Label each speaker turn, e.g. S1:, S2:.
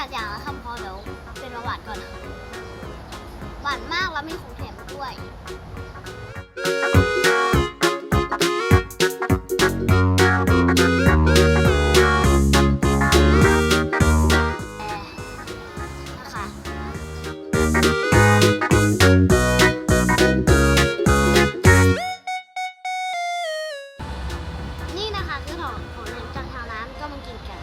S1: กัดอย่างละคำพอเดี๋ยวเป็นประวัติก่อนหวานมากแล้วมีของแถมด้วยนี่นะคะคือของของจากทางร้าน ก็มากินกัน